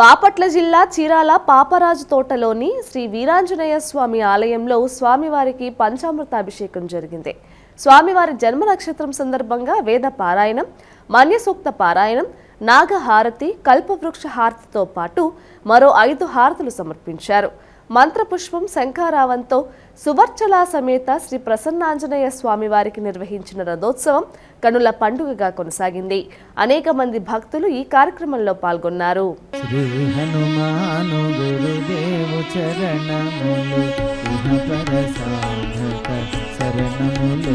బాపట్ల జిల్లా చీరాల పాపరాజు తోటలోని శ్రీ వీరాంజనేయ స్వామి ఆలయంలో స్వామివారికి పంచామృతాభిషేకం జరిగింది. స్వామివారి జన్మ నక్షత్రం సందర్భంగా వేద పారాయణం మన్యసూక్త పారాయణం నాగహారతి కల్పవృక్ష హారతితో పాటు మరో ఐదు హారతులు సమర్పించారు. మంత్రపుష్పం శంఖారావంతో సువర్చలా సమేత శ్రీ ప్రసన్నాంజనేయ స్వామి వారికి నిర్వహించిన రథోత్సవం కనుల పండుగగా కొనసాగింది. అనేక మంది భక్తులు ఈ కార్యక్రమంలో పాల్గొన్నారు. శ్రీ శరణములు.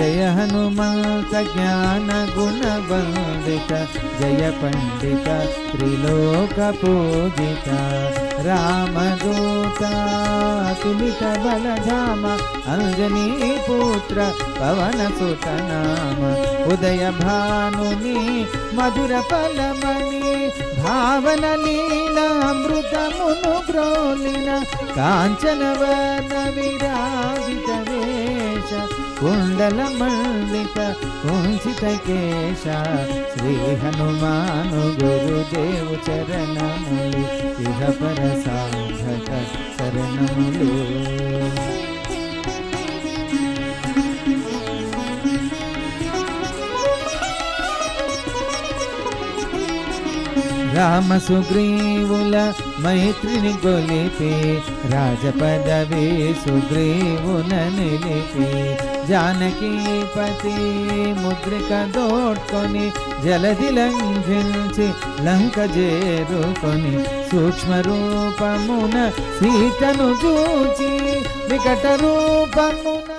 जय हनुमंत ज्ञान गुणवन्दित जय पण्डित त्रिलोकपूजिता रामदूता तुलित बलधाम अंजनी पुत्र पवनसुत नाम। उदय भानुनि कांचन वन विराजित। కుండల మల్లిక కుంచిత కేశ శ్రీ హనుమాను గురుదేవు చరణములు ఇహ పర సాధక శరణములు రామ సుగ్రీవుల మైత్రిని గొలిపి రాజపదవి సుగ్రీవున నిలిపి. జానకీపతి ముద్రిక దోడ్కొని జలది లంఘించి లంక చేరుకొని సూక్ష్మ రూపమున సీతను చూచి వికట రూపమున